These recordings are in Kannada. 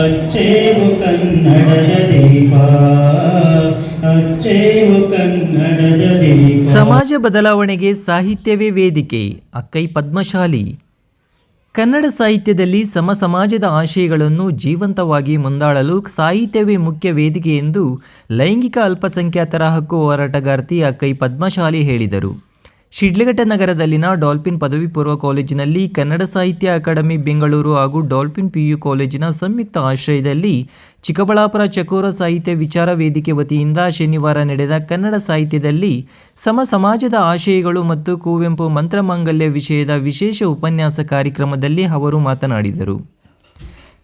ಅಚ್ಚೇವು ಕನ್ನಡದ ದೀಪ ಅಚ್ಚೇವು ಸಮಾಜ ಬದಲಾವಣೆಗೆ ಸಾಹಿತ್ಯವೇ ವೇದಿಕೆ, ಅಕ್ಕೈ ಪದ್ಮಶಾಲಿ. ಕನ್ನಡ ಸಾಹಿತ್ಯದಲ್ಲಿ ಸಮ ಸಮಾಜದ ಆಶಯಗಳನ್ನು ಜೀವಂತವಾಗಿ ಮುಂದಾಳಲು ಸಾಹಿತ್ಯವೇ ಮುಖ್ಯ ವೇದಿಕೆ ಎಂದು ಲೈಂಗಿಕ ಅಲ್ಪಸಂಖ್ಯಾತರ ಹಕ್ಕು ಹೋರಾಟಗಾರ್ತಿ ಅಕ್ಕೈ ಪದ್ಮಶಾಲಿ ಹೇಳಿದರು. ಶಿಡ್ಲಘಟ್ಟ ನಗರದಲ್ಲಿನ ಡಾಲ್ಫಿನ್ ಪದವಿ ಪೂರ್ವ ಕಾಲೇಜಿನಲ್ಲಿ ಕನ್ನಡ ಸಾಹಿತ್ಯ ಅಕಾಡೆಮಿ ಬೆಂಗಳೂರು ಹಾಗೂ ಡಾಲ್ಫಿನ್ ಪಿಯು ಕಾಲೇಜಿನ ಸಂಯುಕ್ತ ಆಶ್ರಯದಲ್ಲಿ ಚಿಕ್ಕಬಳ್ಳಾಪುರ ಚಕೋರ ಸಾಹಿತ್ಯ ವಿಚಾರ ವೇದಿಕೆ ವತಿಯಿಂದ ಶನಿವಾರ ನಡೆದ ಕನ್ನಡ ಸಾಹಿತ್ಯದಲ್ಲಿ ಸಮ ಸಮಾಜದ ಆಶಯಗಳು ಮತ್ತು ಕುವೆಂಪು ಮಂತ್ರಮಾಂಗಲ್ಯ ವಿಷಯದ ವಿಶೇಷ ಉಪನ್ಯಾಸ ಕಾರ್ಯಕ್ರಮದಲ್ಲಿ ಅವರು ಮಾತನಾಡಿದರು.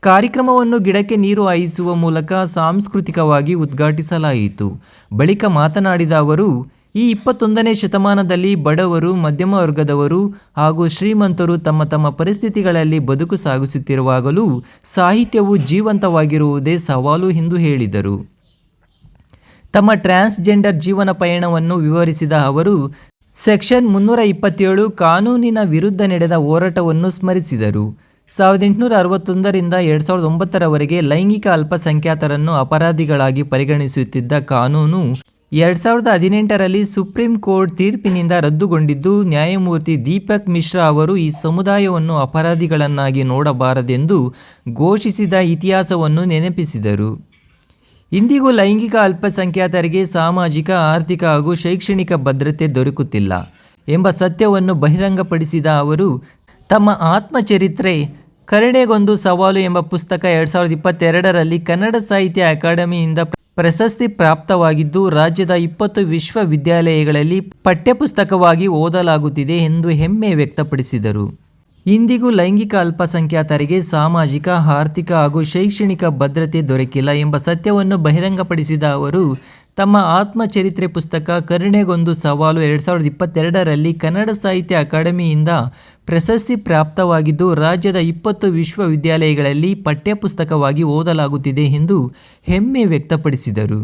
ಕಾರ್ಯಕ್ರಮವನ್ನು ಗಿಡಕ್ಕೆ ನೀರು ಹಾಯಿಸುವ ಮೂಲಕ ಸಾಂಸ್ಕೃತಿಕವಾಗಿ ಉದ್ಘಾಟಿಸಲಾಯಿತು. ಬಳಿಕ ಮಾತನಾಡಿದ ಅವರು ಈ ಇಪ್ಪತ್ತೊಂದನೇ ಶತಮಾನದಲ್ಲಿ ಬಡವರು, ಮಧ್ಯಮ ವರ್ಗದವರು ಹಾಗೂ ಶ್ರೀಮಂತರು ತಮ್ಮ ತಮ್ಮ ಪರಿಸ್ಥಿತಿಗಳಲ್ಲಿ ಬದುಕು ಸಾಗಿಸುತ್ತಿರುವಾಗಲೂ ಸಾಹಿತ್ಯವು ಜೀವಂತವಾಗಿರುವುದೇ ಸವಾಲು ಎಂದು ಹೇಳಿದರು. ತಮ್ಮ ಟ್ರಾನ್ಸ್ಜೆಂಡರ್ ಜೀವನ ಪಯಣವನ್ನು ವಿವರಿಸಿದ ಅವರು, ಸೆಕ್ಷನ್ ಮುನ್ನೂರ ಇಪ್ಪತ್ತೇಳು ಕಾನೂನಿನ ವಿರುದ್ಧ ನಡೆದ ಹೋರಾಟವನ್ನು ಸ್ಮರಿಸಿದರು. ಸಾವಿರದ ಎಂಟುನೂರ ಅರವತ್ತೊಂದರಿಂದ ಎರಡು ಸಾವಿರದ ಒಂಬತ್ತರವರೆಗೆ ಲೈಂಗಿಕ ಅಲ್ಪಸಂಖ್ಯಾತರನ್ನು ಅಪರಾಧಿಗಳಾಗಿ ಪರಿಗಣಿಸುತ್ತಿದ್ದ ಕಾನೂನು ಎರಡು ಸಾವಿರದ ಹದಿನೆಂಟರಲ್ಲಿ ಸುಪ್ರೀಂ ಕೋರ್ಟ್ ತೀರ್ಪಿನಿಂದ ರದ್ದುಗೊಂಡಿದ್ದು, ನ್ಯಾಯಮೂರ್ತಿ ದೀಪಕ್ ಮಿಶ್ರಾ ಅವರು ಈ ಸಮುದಾಯವನ್ನು ಅಪರಾಧಿಗಳನ್ನಾಗಿ ನೋಡಬಾರದೆಂದು ಘೋಷಿಸಿದ ಇತಿಹಾಸವನ್ನು ನೆನಪಿಸಿದರು. ಇಂದಿಗೂ ಲೈಂಗಿಕ ಅಲ್ಪಸಂಖ್ಯಾತರಿಗೆ ಸಾಮಾಜಿಕ, ಆರ್ಥಿಕ ಹಾಗೂ ಶೈಕ್ಷಣಿಕ ಭದ್ರತೆ ದೊರಕುತ್ತಿಲ್ಲ ಎಂಬ ಸತ್ಯವನ್ನು ಬಹಿರಂಗಪಡಿಸಿದ ಅವರು, ತಮ್ಮ ಆತ್ಮಚರಿತ್ರೆ ಕರುಣೆಗೊಂದು ಸವಾಲು ಎಂಬ ಪುಸ್ತಕ ಎರಡು ಸಾವಿರದ ಇಪ್ಪತ್ತೆರಡರಲ್ಲಿ ಕನ್ನಡ ಸಾಹಿತ್ಯ ಅಕಾಡೆಮಿಯಿಂದ ಪ್ರಶಸ್ತಿ ಪ್ರಾಪ್ತವಾಗಿದ್ದು, ರಾಜ್ಯದ ಇಪ್ಪತ್ತು ವಿಶ್ವವಿದ್ಯಾಲಯಗಳಲ್ಲಿ ಪಠ್ಯಪುಸ್ತಕವಾಗಿ ಓದಲಾಗುತ್ತಿದೆ ಎಂದು ಹೆಮ್ಮೆ ವ್ಯಕ್ತಪಡಿಸಿದರು. ಇಂದಿಗೂ ಲೈಂಗಿಕ ಅಲ್ಪಸಂಖ್ಯಾತರಿಗೆ ಸಾಮಾಜಿಕ, ಆರ್ಥಿಕ ಹಾಗೂ ಶೈಕ್ಷಣಿಕ ಭದ್ರತೆ ದೊರಕಿಲ್ಲ ಎಂಬ ಸತ್ಯವನ್ನು ಬಹಿರಂಗಪಡಿಸಿದ ಅವರು ತಮ್ಮ ಆತ್ಮಚರಿತ್ರೆ ಪುಸ್ತಕ ಕರುಣೆಗೊಂದು ಸವಾಲು ಎರಡು ಸಾವಿರದ ಇಪ್ಪತ್ತೆರಡರಲ್ಲಿ ಕನ್ನಡ ಸಾಹಿತ್ಯ ಅಕಾಡೆಮಿಯಿಂದ ಪ್ರಶಸ್ತಿ ಪ್ರಾಪ್ತವಾಗಿದ್ದು, ರಾಜ್ಯದ ಇಪ್ಪತ್ತು ವಿಶ್ವವಿದ್ಯಾಲಯಗಳಲ್ಲಿ ಪಠ್ಯಪುಸ್ತಕವಾಗಿ ಓದಲಾಗುತ್ತಿದೆ ಎಂದು ಹೆಮ್ಮೆ ವ್ಯಕ್ತಪಡಿಸಿದರು.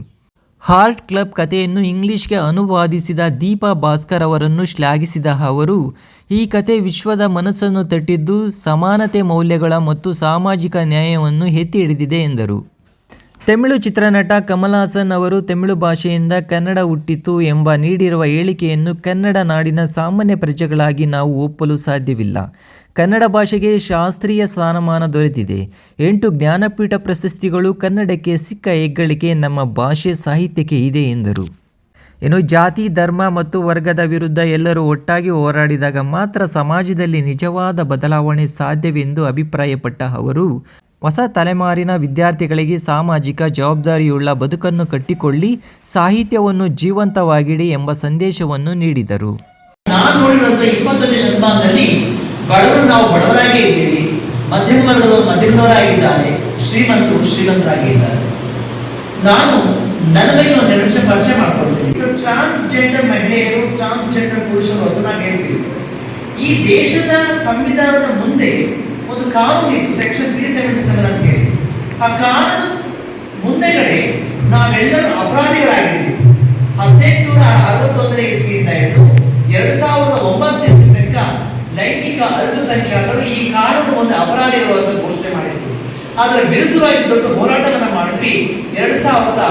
ಹಾರ್ಟ್ ಕ್ಲಬ್ ಕಥೆಯನ್ನು ಇಂಗ್ಲಿಷ್ಗೆ ಅನುವಾದಿಸಿದ ದೀಪಾ ಭಾಸ್ಕರ್ ಅವರನ್ನು ಶ್ಲಾಘಿಸಿದ ಅವರು, ಈ ಕತೆ ವಿಶ್ವದ ಮನಸ್ಸನ್ನು ತಟ್ಟಿದ್ದು, ಸಮಾನತೆ ಮೌಲ್ಯಗಳ ಮತ್ತು ಸಾಮಾಜಿಕ ನ್ಯಾಯವನ್ನು ಎತ್ತಿ ಹಿಡಿದಿದೆ ಎಂದರು. ತಮಿಳು ಚಿತ್ರನಟ ಕಮಲ್ ಹಾಸನ್ ಅವರು ತಮಿಳು ಭಾಷೆಯಿಂದ ಕನ್ನಡ ಹುಟ್ಟಿತು ಎಂಬ ನೀಡಿರುವ ಹೇಳಿಕೆಯನ್ನು ಕನ್ನಡ ನಾಡಿನ ಸಾಮಾನ್ಯ ಪ್ರಜೆಗಳಾಗಿ ನಾವು ಒಪ್ಪಲು ಸಾಧ್ಯವಿಲ್ಲ. ಕನ್ನಡ ಭಾಷೆಗೆ ಶಾಸ್ತ್ರೀಯ ಸ್ಥಾನಮಾನ ದೊರೆತಿದೆ. ಎಂಟು ಜ್ಞಾನಪೀಠ ಪ್ರಶಸ್ತಿಗಳು ಕನ್ನಡಕ್ಕೆ ಸಿಕ್ಕ ಹೆಗ್ಗಳಿಕೆ ನಮ್ಮ ಭಾಷೆ ಸಾಹಿತ್ಯಕ್ಕೆ ಇದೆ ಎಂದರು. ಇನ್ನು ಜಾತಿ, ಧರ್ಮ ಮತ್ತು ವರ್ಗದ ವಿರುದ್ಧ ಎಲ್ಲರೂ ಒಟ್ಟಾಗಿ ಹೋರಾಡಿದಾಗ ಮಾತ್ರ ಸಮಾಜದಲ್ಲಿ ನಿಜವಾದ ಬದಲಾವಣೆ ಸಾಧ್ಯವೆಂದು ಅಭಿಪ್ರಾಯಪಟ್ಟ ಅವರು. ಹೊಸ ತಲೆಮಾರಿನ ವಿದ್ಯಾರ್ಥಿಗಳಿಗೆ ಸಾಮಾಜಿಕ ಜವಾಬ್ದಾರಿಯುಳ್ಳ ಬದುಕನ್ನು ಕಟ್ಟಿಕೊಳ್ಳಿ, ಸಾಹಿತ್ಯವನ್ನು ಜೀವಂತವಾಗಿಡಿ ಎಂಬ ಸಂದೇಶವನ್ನು ನೀಡಿದರು. ನಾನು ನೋಡಿರುವಂತ ಇಪ್ಪತ್ತೊಂದನೇ ಶತಮಾನದಲ್ಲಿ ಬಡವರು ನಾವು ಬಡವರಾಗಿ ಇದ್ದೇವೆ. ಮಧ್ಯಮ ವರ್ಗದವರು ಮಧ್ಯಮದವರಾಗಿದ್ದಾರೆ. ಶ್ರೀಮಂತರು ಶ್ರೀಮಂತರಾಗಿದ್ದಾರೆ. ನಾನು ನನ್ನ ಬಗ್ಗೆ ಒಂದು ನಿಮಿಷ ಪರಿಚಯ ಮಾಡ್ಕೊಳ್ತೀನಿ. ಟ್ರಾನ್ಸ್ಜೆಂಡರ್ ಮಹಿಳೆಯರು ಟ್ರಾನ್ಸ್ಜೆಂಡರ್ ಪುರುಷರು ಅಂತ ನಾವು ಹೇಳ್ತೀವಿ ಈ ದೇಶದ ಸಂವಿಧಾನದ ಮುಂದೆ ಒಂದು ಕಾನೂನು ಇತ್ತು ಸೆಕ್ಷನ್ ತ್ರೀ ಸೆವೆಂಟಿ ಸೆವೆನ್ ಅಂತ ಹೇಳಿ. ಆ ಕಾನೂನು ಮುಂದೆಗಡೆ ನಾವೆಲ್ಲರೂ ಅಪರಾಧಿಗಳಾಗಿದ್ದೀವಿ. ಹದಿನೆಂಟುನೂರ ಅರವತ್ತೊಂದನೇ ಇಸ್ವಿಯಿಂದ ಹಿಡಿದು ಎರಡ್ ಸಾವಿರದ ಒಂಬತ್ತನೇ ಇಸ್ವಿ ತನಕ ಲೈಂಗಿಕ ಅಲ್ಪಸಂಖ್ಯಾತರು ಈ ಕಾನೂನು ಒಂದು ಅಪರಾಧಿಗಳು ಅಂತ ಘೋಷಣೆ ಮಾಡಿದ್ರು. ಅದರ ವಿರುದ್ಧವಾಗಿ ದೊಡ್ಡ ಹೋರಾಟವನ್ನು ಮಾಡಿದ್ವಿ. ಎರಡ್ ಸಾವಿರದ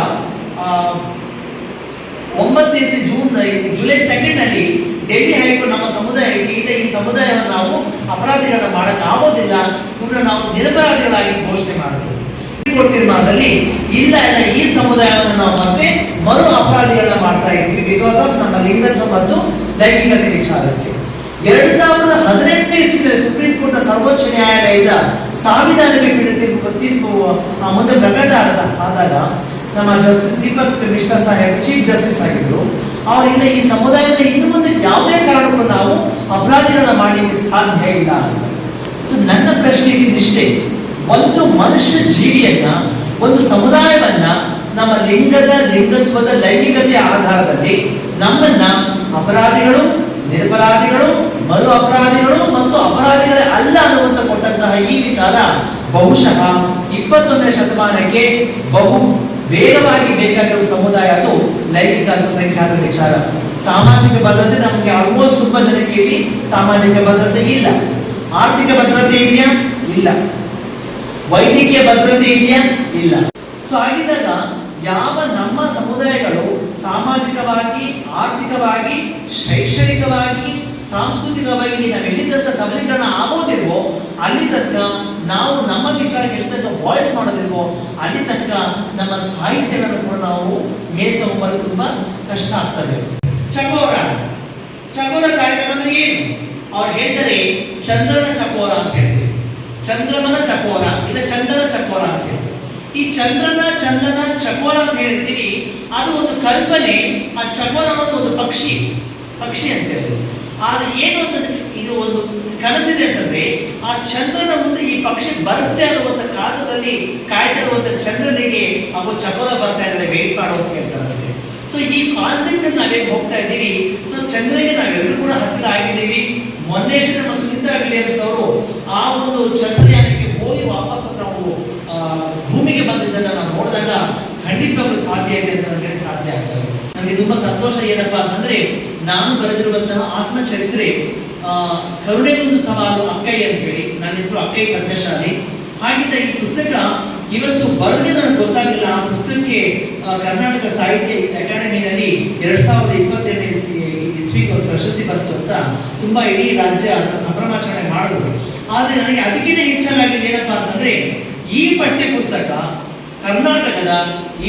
ಒಂಬತ್ತನೇ ಇಸ್ವಿ ಜೂನ್, ಜುಲೈ ಸೆಕೆಂಡ್ ಅಲ್ಲಿ ಡೆಲ್ಲಿ ಹೈಕೋರ್ಟ್ ನಮ್ಮ ಸಮುದಾಯಕ್ಕೆ ಇದೆ ಈ ಸಮುದಾಯವನ್ನು ನಾವು ಅಪರಾಧಿಗಳನ್ನ ಮಾಡಕ್ ಆಗೋದಿಲ್ಲ. ಇವ್ರನ್ನ ನಾವು ನಿರಪರಾಧಿಗಳಾಗಿ ಘೋಷಣೆ ಮಾಡಿದ್ವಿ ಹೈಕೋರ್ಟ್ ತೀರ್ಮಾನದಲ್ಲಿ ಇಲ್ಲ ಇಲ್ಲ, ಈ ಸಮುದಾಯವನ್ನು ನಾವು ಮತ್ತೆ ಮರು ಅಪರಾಧಿಗಳನ್ನ ಮಾಡ್ತಾ ಇದ್ವಿ ಬಿಕಾಸ್ ಆಫ್ ನಮ್ಮ ಲಿಂಗತ್ವ ಮತ್ತು ಲೈಂಗಿಕತೆ ವಿಚಾರಕ್ಕೆ. ಎರಡ್ ಸಾವಿರದ ಹದಿನೆಂಟನೇ ಇಸ್ವಿಯಲ್ಲಿ ಸುಪ್ರೀಂ ಕೋರ್ಟ್ ಸರ್ವೋಚ್ಚ ನ್ಯಾಯಾಲಯದ ಸಾಂವಿಧಾನಿಕ ಪೀಠ ತೀರ್ಪು ತೀರ್ಪು ಮುಂದೆ ಪ್ರಕಟ ಆದ ಆದಾಗ ನಮ್ಮ ಜಸ್ಟಿಸ್ ದೀಪಕ್ ಮಿಶ್ರಾ ಸಾಹೇಬ್ ಚೀಫ್ ಜಸ್ಟಿಸ್ ಆಗಿದ್ರು ಅವರಿಂದ ಈ ಸಮುದಾಯದ ಇನ್ನು ಮುಂದೆ ಯಾವುದೇ ಕಾರಣಕ್ಕೂ ನಾವು ಅಪರಾಧಿಗಳನ್ನ ಮಾಡಲಿಕ್ಕೆ ಸಾಧ್ಯ ಇಲ್ಲ ಸೊ ನನ್ನ ಪ್ರಶ್ನೆ ಇದಿಷ್ಟೇ. ಒಂದು ಮನುಷ್ಯ ಜೀವಿಯನ್ನ, ಒಂದು ಸಮುದಾಯವನ್ನ ನಮ್ಮ ಲಿಂಗದ, ಲಿಂಗತ್ವದ, ಲೈಂಗಿಕತೆಯ ಆಧಾರದಲ್ಲಿ ನಮ್ಮನ್ನ ಅಪರಾಧಿಗಳು, ನಿರಪರಾಧಿಗಳು, ಮರು ಅಪರಾಧಿಗಳು ಮತ್ತು ಅಪರಾಧಿಗಳೇ ಅಲ್ಲ ಅನ್ನುವಂತ ಕೊಟ್ಟಂತಹ ಈ ವಿಚಾರ ಬಹುಶಃ ಇಪ್ಪತ್ತೊಂದನೇ ಶತಮಾನಕ್ಕೆ ಬಹು ವೇಗವಾಗಿ ಬೇಕಾಗಿರುವ ಸಮುದಾಯ ಅದು ಲೈಂಗಿಕ ಅಲ್ಪಸಂಖ್ಯಾತ ವಿಚಾರ. ಸಾಮಾಜಿಕ ಭದ್ರತೆ ನಮಗೆ ಆಲ್ಮೋಸ್ಟ್ ತುಂಬಾ ಜನಕ್ಕೆ ಇಲ್ಲಿ ಸಾಮಾಜಿಕ ಭದ್ರತೆ ಇಲ್ಲ. ಆರ್ಥಿಕ ಭದ್ರತೆ ಇದೆಯಾ? ಇಲ್ಲ. ವೈದ್ಯಕೀಯ ಭದ್ರತೆ ಇದೆಯಾ? ಇಲ್ಲ. ಸೊ ಆಗಿದಾಗ ಯಾವ ನಮ್ಮ ಸಮುದಾಯಗಳು ಸಾಮಾಜಿಕವಾಗಿ, ಆರ್ಥಿಕವಾಗಿ, ಶೈಕ್ಷಣಿಕವಾಗಿ ಸಾಂಸ್ಕೃತಿಕವಾಗಿ ನಾವು ಎಲ್ಲಿ ತನಕ ಸಬಲೀಕರಣ ಆಗೋದಿಲ್ವೋ, ಅಲ್ಲಿ ತನಕ ನಾವು ನಮ್ಮ ವಿಚಾರಕ್ಕೆ ಎಲ್ಲಿ ವಾಯ್ಸ್ ಮಾಡೋದಿಲ್ವೋ, ಅಲ್ಲಿ ತನಕ ನಮ್ಮ ಸಾಹಿತ್ಯಗಳನ್ನು ಕೂಡ ನಾವು ಮೇಲೆ ತಗೊಂಬಲು ತುಂಬಾ ಕಷ್ಟ ಆಗ್ತದೆ. ಚಕೋರ. ಚಕೋರ ಕಾರ್ಯಕ್ರಮ ಅಂದ್ರೆ ಏನು? ಅವ್ರು ಹೇಳ್ತಾರೆ, ಚಂದ್ರನ ಚಕೋರ ಅಂತ ಹೇಳ್ತೀವಿ ಚಂದ್ರಮನ ಚಕೋರ, ಇಲ್ಲ ಚಂದ್ರನ ಚಕೋರ ಅಂತ ಹೇಳ್ತೀವಿ ಈ ಚಂದ್ರನ ಚಂದ್ರನ ಚಕೋರ ಅಂತ ಹೇಳ್ತೀವಿ, ಅದು ಒಂದು ಕಲ್ಪನೆ, ಆ ಚಕೋರ ಅನ್ನೋದು ಒಂದು ಪಕ್ಷಿ. ಪಕ್ಷಿ ಅಂತ ಹೇಳಿ ಆದ್ರೆ ಏನು ಅಂತಂದ್ರೆ ಇದು ಒಂದು ಕನಸಿದೆ ಅಂತಂದ್ರೆ ಆ ಚಂದ್ರನ ಮುಂದೆ ಈ ಪಕ್ಷಿ ಬರುತ್ತೆ ಅನ್ನುವಂಥ ಕಾತದಲ್ಲಿ ಕಾಯ್ತಿರುವಂತ ಚಂದ್ರನಿಗೆ ಅವು ಚಪಲ ಬರ್ತಾ ಇದ್ದಾರೆ, ವೇಟ್ ಮಾಡೋದು ಹೇಳ್ತಾರಂತೆ ಸೊ ಈ ಕಾನ್ಸೆಪ್ಟ್ ನಾವೇನು ಹೋಗ್ತಾ ಇದ್ದೀವಿ? ಸೊ ಚಂದ್ರನಿಗೆ ನಾವೆಲ್ಲರೂ ಕೂಡ ಹತ್ತಿರ ಆಗಿದ್ದೀವಿ. ಮೊನ್ನೆ ನಮ್ಮ ಸುನೀತಾ ವಿಲಿಯಮ್ಸ್ ಅವರು ಆ ಒಂದು ಚಂದ್ರಯಾನಕ್ಕೆ ಹೋಗಿ ವಾಪಸ್ ನಾವು ಭೂಮಿಗೆ ಬಂದಿದ್ದನ್ನ ನಾವು ನೋಡಿದಾಗ ಖಂಡಿತವಾಗ್ಲೂ ಸಾಧ್ಯ ಇದೆ ಅಂತ ನನಗೆ ಸಾಧ್ಯ ಆಗ್ತದೆ. ನನಗೆ ತುಂಬಾ ಸಂತೋಷ ಏನಪ್ಪಾ ಅಂತಂದ್ರೆ ನಾನು ಬರೆದಿರುವಂತಹ ಆತ್ಮಚರಿತ್ರೆ ಕರುಣೆ ಕರುಣೆಗೊಂದು ಸವಾಲು, ಅಕ್ಕೈ ಅಂತ ಹೇಳಿ. ನನ್ನ ಹೆಸರು ಅಕ್ಕೈ ಪದ್ಮಶಾಲಿ. ಹಾಗಿದ್ದ ಈ ಪುಸ್ತಕ ಇವತ್ತು ಬರೆದ್ರೆ ನನಗೆ ಗೊತ್ತಾಗಿಲ್ಲ. ಆ ಪುಸ್ತಕಕ್ಕೆ ಕರ್ನಾಟಕ ಸಾಹಿತ್ಯ ಅಕಾಡೆಮಿನಲ್ಲಿ ಎರಡ್ ಸಾವಿರದ ಇಪ್ಪತ್ತೆರಡನೇ ಇಸ್ವಿ ಪ್ರಶಸ್ತಿ ಬಂತು ಅಂತ ತುಂಬಾ ಇಡೀ ರಾಜ್ಯ ಅದನ್ನ ಸಂಭ್ರಮಾಚರಣೆ ಮಾಡಿದ್ರು. ಆದ್ರೆ ನನಗೆ ಅದಕ್ಕಿಂತ ಹೆಚ್ಚಾಗಿದೆ ಏನಪ್ಪಾ ಅಂತಂದ್ರೆ ಈ ಪಠ್ಯ ಪುಸ್ತಕ ಕರ್ನಾಟಕದ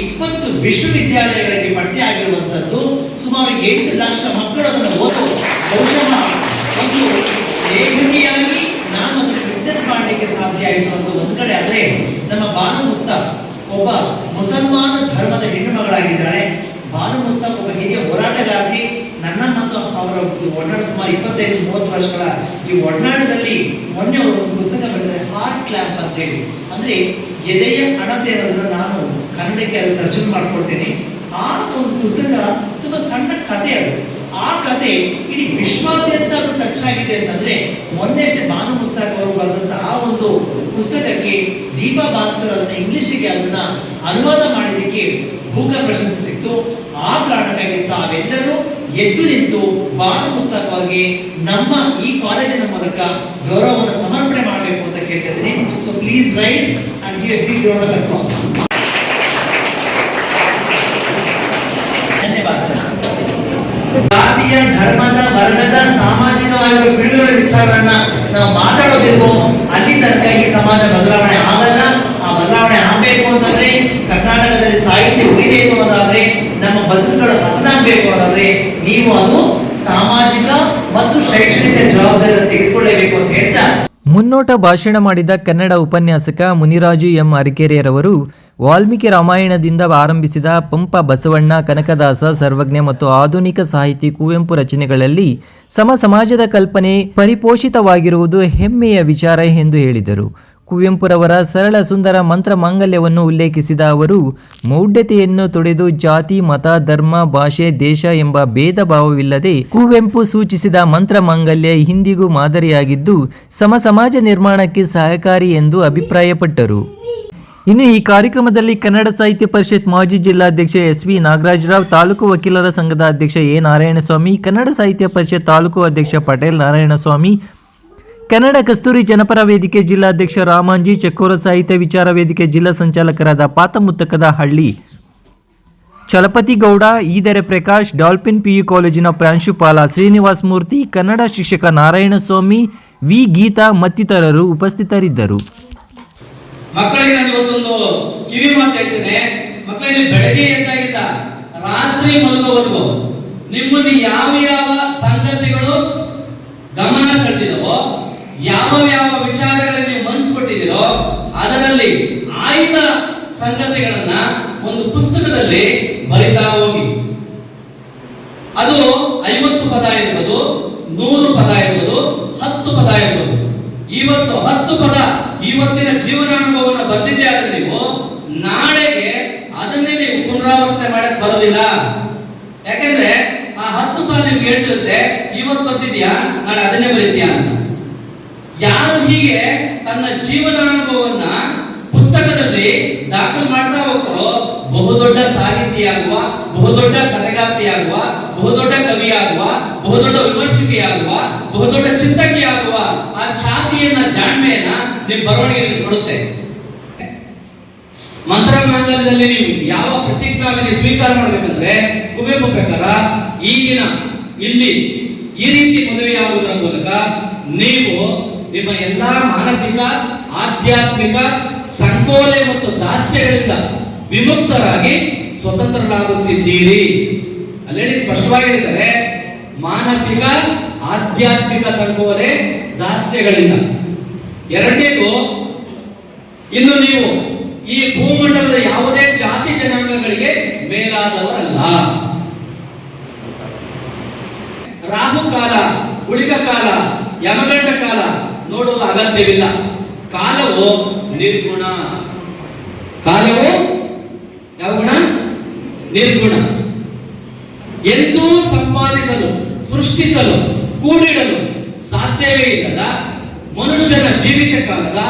ಇಪ್ಪತ್ತು ವಿಶ್ವವಿದ್ಯಾಲಯಗಳಿಗೆ ಪಠ್ಯ ಆಗಿರುವಂತದ್ದು ಸುಮಾರು ಎಂಟು ಲಕ್ಷ ಮಕ್ಕಳನ್ನು ಓದು ಬಹುಶಃ ಒಂದು ಲೇಖಕಿಯಾಗಿ ನಾನು ಅದನ್ನು ವಿಟ್ನೆಸ್ ಮಾಡಲಿಕ್ಕೆ ಸಾಧ್ಯ ಆಯಿತು ಅಂತ ಒಂದು ಕಡೆ ಆದರೆ ನಮ್ಮ ಬಾನು ಮುಸ್ತಾಫ್ ಒಬ್ಬ ಮುಸಲ್ಮಾನ ಧರ್ಮದ ಹೆಣ್ಣು ಮಗಳಾಗಿದ್ದಾಳೆ. ಬಾನು ಮುಸ್ತಾಫ್ ಒಬ್ಬ ಹಿರಿಯ ಹೋರಾಟಗಾರ್ತಿ. ನನ್ನ ಮತ್ತು ಅವರ ಒಡನಾಡ ಸುಮಾರು ಇಪ್ಪತ್ತೈದು, ಮೂವತ್ತು ವರ್ಷಗಳ ಈ ಒಡನಾಡದಲ್ಲಿ ಮೊನ್ನೆ ಅವರು ಒಂದು ಪುಸ್ತಕ ಬರೆದರೆ ಹಾರ್ಟ್ ಕ್ಲಾಂಪ್ ಅಂತ ಹೇಳಿ ಅಂದ್ರೆ ಎದೆಯ ಅಣತೆ ಅನ್ನೋದನ್ನ ನಾನು ಕನ್ನಡಕ್ಕೆ ಅದು ಮಾಡ್ಕೊಳ್ತೀನಿ. ಆ ಒಂದು ಪುಸ್ತಕ ತುಂಬಾ ಸಣ್ಣ ಕಥೆ ಅದು. ಆ ಕಥೆ ಇಡೀ ವಿಶ್ವಾದ್ಯಂತ ಅದು ಟಚ್ ಆಗಿದೆ ಅಂತಂದ್ರೆ ಮೊನ್ನೆ ಬಾನು ಪುಸ್ತಕ ಅವರು ಬರೆದಂತ ಆ ಒಂದು ಪುಸ್ತಕಕ್ಕೆ ದೀಪಾ ಭಾಸ್ಕರ್ ಅದನ್ನ ಇಂಗ್ಲಿಷಿಗೆ ಅದನ್ನ ಅನುವಾದ ಮಾಡಿದಕ್ಕೆ ಭೂಕ ಪ್ರಶಂಸೆ ಸಿಕ್ತು. ಆ ಕಾರಣಕ್ಕಾಗಿ ತಾವೆಲ್ಲರೂ ಎದ್ದು ನಿಂತು ಬಾನು ಮುಸ್ತಾಕ್ ಅವರಿಗೆ ನಮ್ಮ ಈ ಕಾಲೇಜಿನ ಮೂಲಕ ಗೌರವವನ್ನು ಸಮರ್ಪಣೆ ಮಾಡಬೇಕು ಅಂತ ಕೇಳ್ತಾ ಇದ್ದೀನಿ. So please rise and give ಜಾತಿಯ ಧರ್ಮದ, ವರ್ಗದ ಸಾಮಾಜಿಕವಾಗಿರುವ ಬಿಡುಗಡೆ ವಿಚಾರವನ್ನ ನಾವು ಮಾತಾಡೋದಿಲ್ವೋ, ಅಲ್ಲಿ ತನಕ ಈ ಸಮಾಜ ಬದಲಾವಣೆ ಆಗಲ್ಲ. ಆ ಬದಲಾವಣೆ ಆಗಬೇಕು ಅಂತಂದ್ರೆ ಕರ್ನಾಟಕದಲ್ಲಿ ಸಾಹಿತ್ಯ ಉಳಿಬೇಕು ಅನ್ನೋದಾದ್ರೆ, ನಮ್ಮ ಬದುಕುಗಳು ಹಸನಾಗಬೇಕು ಅನ್ನೋದಾದ್ರೆ, ನೀವು ಅದು ಸಾಮಾಜಿಕ ಮತ್ತು ಶೈಕ್ಷಣಿಕ ಜವಾಬ್ದಾರಿಯನ್ನು ತೆಗೆದುಕೊಳ್ಳಬೇಕು ಅಂತ ಹೇಳ್ತಾ. ಮುನ್ನೋಟ ಭಾಷಣ ಮಾಡಿದ ಕನ್ನಡ ಉಪನ್ಯಾಸಕ ಮುನಿರಾಜು ಎಂ ಅರಕೆರೆಯರವರು ವಾಲ್ಮೀಕಿ ರಾಮಾಯಣದಿಂದ ಆರಂಭಿಸಿದ ಪಂಪ ಬಸವಣ್ಣ ಕನಕದಾಸ ಸರ್ವಜ್ಞ ಮತ್ತು ಆಧುನಿಕ ಸಾಹಿತಿ ಕುವೆಂಪು ರಚನೆಗಳಲ್ಲಿ ಸಮ ಸಮಾಜದ ಕಲ್ಪನೆ ಪರಿಪೋಷಿತವಾಗಿರುವುದು ಹೆಮ್ಮೆಯ ವಿಚಾರ ಎಂದು ಹೇಳಿದರು. ಕುವೆಂಪುರವರ ಸರಳ ಸುಂದರ ಮಂತ್ರ ಮಾಂಗಲ್ಯವನ್ನು ಉಲ್ಲೇಖಿಸಿದ ಅವರು, ಮೌಢ್ಯತೆಯನ್ನು ತೊಡೆದು ಜಾತಿ, ಮತ, ಧರ್ಮ, ಭಾಷೆ, ದೇಶ ಎಂಬ ಭೇದ ಭಾವವಿಲ್ಲದೆ ಕುವೆಂಪು ಸೂಚಿಸಿದ ಮಂತ್ರ ಮಾಂಗಲ್ಯ ಹಿಂದಿಗೂ ಮಾದರಿಯಾಗಿದ್ದು, ಸಮ ಸಮಾಜ ನಿರ್ಮಾಣಕ್ಕೆ ಸಹಕಾರಿ ಎಂದು ಅಭಿಪ್ರಾಯಪಟ್ಟರು. ಇನ್ನು ಈ ಕಾರ್ಯಕ್ರಮದಲ್ಲಿ ಕನ್ನಡ ಸಾಹಿತ್ಯ ಪರಿಷತ್ ಮಾಜಿ ಜಿಲ್ಲಾಧ್ಯಕ್ಷ ಎಸ್ ವಿ ನಾಗರಾಜರಾವ್, ತಾಲೂಕು ವಕೀಲರ ಸಂಘದ ಅಧ್ಯಕ್ಷ ಎ ನಾರಾಯಣಸ್ವಾಮಿ, ಕನ್ನಡ ಸಾಹಿತ್ಯ ಪರಿಷತ್ ತಾಲೂಕು ಅಧ್ಯಕ್ಷ ಪಟೇಲ್ ನಾರಾಯಣಸ್ವಾಮಿ, ಕನ್ನಡ ಕಸ್ತೂರಿ ಜನಪರ ವೇದಿಕೆ ಜಿಲ್ಲಾಧ್ಯಕ್ಷ ರಾಮಾಂಜಿ, ಚಕ್ಕೋರ ಸಾಹಿತ್ಯ ವಿಚಾರ ವೇದಿಕೆ ಜಿಲ್ಲಾ ಸಂಚಾಲಕರಾದ ಪಾತಮುತ್ತಕದ ಹಳ್ಳಿ ಚಲಪತಿ ಗೌಡ, ಈದರೆ ಪ್ರಕಾಶ್, ಡಾಲ್ಫಿನ್ ಪಿಯು ಕಾಲೇಜಿನ ಪ್ರಾಂಶುಪಾಲ ಶ್ರೀನಿವಾಸ್ ಮೂರ್ತಿ, ಕನ್ನಡ ಶಿಕ್ಷಕ ನಾರಾಯಣಸ್ವಾಮಿ, ವಿ ಗೀತಾ ಮತ್ತಿತರರು ಉಪಸ್ಥಿತರಿದ್ದರು. ಮಕ್ಕಳಿಗೆ ನಾನು ಇವತ್ತೊಂದು ಕಿವಿ ಮಾತು ಹೇಳ್ತೇನೆ. ಮಕ್ಕಳಿಗೆ ಬೆಳಗ್ಗೆ ಎದ್ದಾಗಿದ್ದ ರಾತ್ರಿ ಮಲಗೋವರೆಗೂ ನಿಮ್ಮಲ್ಲಿ ಯಾವ ಯಾವ ಸಂಗತಿಗಳು ಗಮನ ಸೆಳೆದಿದವೋ, ಯಾವ ಯಾವ ವಿಚಾರಗಳಲ್ಲಿ ಮನಸ್ಸು ಕೊಟ್ಟಿದ್ದೀರೋ ಅದರಲ್ಲಿ ಆಯ್ದ ಸಂಗತಿಗಳನ್ನ ಒಂದು ಪುಸ್ತಕದಲ್ಲಿ ಬರಿತಾ ಹೋಗಿ ಅದು ಐವತ್ತು ಪದ ಇರ್ಬೋದು ನೂರು ಪದ ಇರ್ಬೋದು ಹತ್ತು ಪದ ಇರ್ಬೋದು ಇವತ್ತು ಹತ್ತು ಪದ ಇವತ್ತಿನ ಜೀವನಾನುಭವವನ್ನು ಬರ್ತಿದ್ದೆ ಆದ್ರೆ ನೀವು ನಾಳೆಗೆ ಅದನ್ನೇ ನೀವು ಪುನರಾವರ್ತನೆ ಮಾಡಕ್ ಬರೋದಿಲ್ಲ. ಯಾಕಂದ್ರೆ ಆ ಹತ್ತು ಸಾಲ ನಿಮ್ಗೆ ಹೇಳ್ತಿರುತ್ತೆ ಇವತ್ತು ಬರ್ತಿದ್ಯಾ? ನಾಳೆ ಅದನ್ನೇ ಬರೀತೀಯಾ? ಅಂತ. ಯಾರು ಹೀಗೆ ತನ್ನ ಜೀವನ ಅನುಭವವನ್ನ ಪುಸ್ತಕದಲ್ಲಿ ದಾಖಲು ಮಾಡ್ತಾ ಹೋಗ್ತಾರೋ, ಬಹುದೊಡ್ಡ ಸಾಹಿತಿಯಾಗುವ, ಬಹುದೊಡ್ಡ ಕಥೆಗಾರ್ತಿಯಾಗುವ, ಬಹುದೊಡ್ಡ ಕವಿಯಾಗುವ, ಬಹುದೊಡ್ಡ ವಿಮರ್ಶಕಿಯಾಗುವ, ಬಹುದೊಡ್ಡ ಚಿಂತಕಿಯಾಗುವ ಛಾತಿಯನ್ನ ಜಾಣ್ಮೆಯನ್ನ ನಿಮ್ ಬರವಣಿಗೆ ಕೊಡುತ್ತೆ. ಮಂತ್ರ ಮಾಂಗಲ್ಯದಲ್ಲಿ ನೀವು ಯಾವ ಪ್ರತಿಜ್ಞಾವಿಧಿ ಸ್ವೀಕಾರ ಮಾಡಬೇಕಂದ್ರೆ ಕುವೆಂಪು ಪ್ರಕಾರ ಈಗಿನ ಇಲ್ಲಿ ಈ ರೀತಿ ಮದುವೆಯಾಗುವುದರ ಮೂಲಕ ನೀವು ನಿಮ್ಮ ಎಲ್ಲಾ ಮಾನಸಿಕ, ಆಧ್ಯಾತ್ಮಿಕ, ಸಂಕೋಲೆ ಮತ್ತು ದಾಸ್ಯಗಳಿಂದ ವಿಮುಕ್ತರಾಗಿ ಸ್ವತಂತ್ರರಾಗುತ್ತಿದ್ದೀರಿ. ಅಲ್ಲೇಳಿ ಸ್ಪಷ್ಟವಾಗಿ ಹೇಳಿದರೆ ಮಾನಸಿಕ, ಆಧ್ಯಾತ್ಮಿಕ ಸಂಕೋಲೆ ದಾಸ್ಯಗಳಿಂದ. ಎರಡನೇದು, ಇನ್ನು ನೀವು ಈ ಭೂಮಂಡಲದ ಯಾವುದೇ ಜಾತಿ ಜನಾಂಗಗಳಿಗೆ ಮೇಲಾದವರಲ್ಲ. ರಾಹು ಕಾಲ ಉಳಿಕ ಕಾಲ, ಯಮಗಂಡ ಕಾಲ ನೋಡುವ ಅಗತ್ಯವಿಲ್ಲ. ಕಾಲವು ನಿರ್ಗುಣ. ಕಾಲವು ಯಾವ ಗುಣ ನಿರ್ಗುಣ. ಎಂದೂ ಸಂಪಾದಿಸಲು, ಸೃಷ್ಟಿಸಲು, ಕೂಡಿಡಲು ಸಾಧ್ಯವೇ ಇಲ್ಲದ, ಮನುಷ್ಯನ ಜೀವಿತ ಕಾಲದ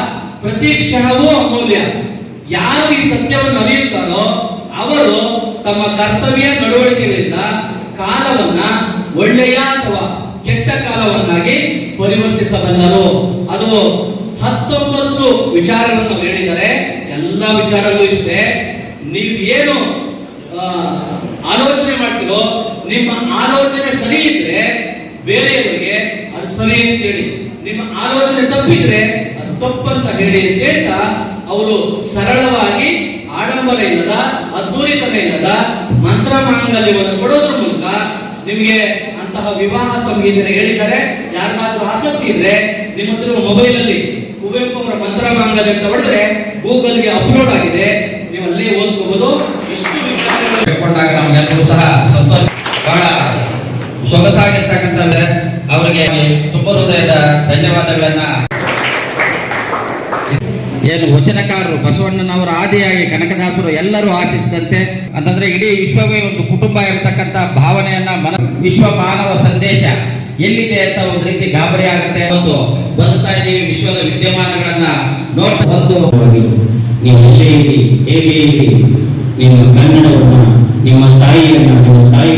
ಪ್ರತಿ ಕ್ಷಣವೂ ಅಮೂಲ್ಯ. ಯಾರು ಈ ಸತ್ಯವನ್ನು ಅರಿಯುತ್ತಾರೋ, ಅವರು ತಮ್ಮ ಕರ್ತವ್ಯ ನಡವಳಿಕೆಗಳಿಂದ ಕಾಲವನ್ನ ಒಳ್ಳೆಯ ಅಥವಾ ಕೆಟ್ಟ ಕಾಲವನ್ನಾಗಿ ಪರಿವರ್ತಿಸಬಲ್ಲರು. ಅದು ಹತ್ತೊಂಬತ್ತು ವಿಚಾರಗಳನ್ನು ಹೇಳಿದರೆ, ಎಲ್ಲ ವಿಚಾರಗಳು ಇಷ್ಟೇ. ನೀವು ಏನು ಆಲೋಚನೆ ಮಾಡ್ತೀರೋ, ನಿಮ್ಮ ಆಲೋಚನೆ ಸರಿ ಇದ್ರೆ ಬೇರೆಯವರಿಗೆ ಸರಿ ಅಂತ ಹೇಳಿ ನಿಮ್ಮ ಆಲೋಚನೆ ತಪ್ಪಿದ್ರೆ ಅದು ತಪ್ಪಂತ ಹೇಳಿ ಅಂತ ಹೇಳ್ತಾ, ಅವರು ಸರಳವಾಗಿ ಆಡಂಬರ ಇಲ್ಲದ ಅದ್ದೂರಿತನ ಇಲ್ಲದ ಮಂತ್ರ ಮಾಂಗಲ್ಯವನ್ನು ಕೊಡೋದ್ರ ಮೂಲಕ ನಿಮಗೆ ಅಂತಹ ವಿವಾಹ ಸಂಗೀತ ಹೇಳಿದ್ದಾರೆ. ಯಾರಿಗಾದ್ರೂ ಆಸಕ್ತಿ ಇದ್ರೆ ನಿಮ್ಮ ಹತ್ರ ಮೊಬೈಲ್ ಅಲ್ಲಿ ಕುವೆಂಪು ಅವರ ಮಂತ್ರ ಮಾಂಗಲ್ಯ ಅಂತ ಹೊಡೆದ್ರೆ ಗೂಗಲ್ಗೆ ಅಪ್ಲೋಡ್ ಆಗಿದೆ. ನೀವು ಅಲ್ಲೇ ಓದ್ಕೋಬಹುದು ಇಷ್ಟು ವಿಚಾರಗಳು ಸಹ ಸಂತೋಷ. ಬಹಳ ಸೊಗಸಾಗಿರ್ತಕ್ಕಂಥ ಅವರಿಗೆ ತುಂಬ ಹೃದಯದ ಧನ್ಯವಾದಗಳನ್ನ. ಏನು ವಚನಕಾರರು ಬಸವಣ್ಣನವರ ಆದಿಯಾಗಿ ಕನಕದಾಸರು ಎಲ್ಲರೂ ಆಶಿಸಿದಂತೆ, ಅಂತಂದ್ರೆ ಇಡೀ ವಿಶ್ವವೇ ಒಂದು ಕುಟುಂಬ ಇರತಕ್ಕಂತ ಭಾವನೆಯನ್ನ ಮನ ವಿಶ್ವ ಮಾನವ ಸಂದೇಶ ಎಲ್ಲಿದೆ ಅಂತ ಒಂದು ರೀತಿ ಗಾಬರಿ ಆಗುತ್ತೆ ಒಂದು ಬದುಕ್ತಾ ಇದ್ದೀವಿ, ವಿಶ್ವದ ವಿದ್ಯಮಾನಗಳನ್ನ ನೋಡ್ತಾ ಬಂದು ನೀವು ಹೇಗೆ ನಿಮ್ಮ ಕನ್ನಡವನ್ನ, ನಿಮ್ಮ ತಾಯಿಯನ್ನ, ನಿಮ್ಮ ತಾಯಿ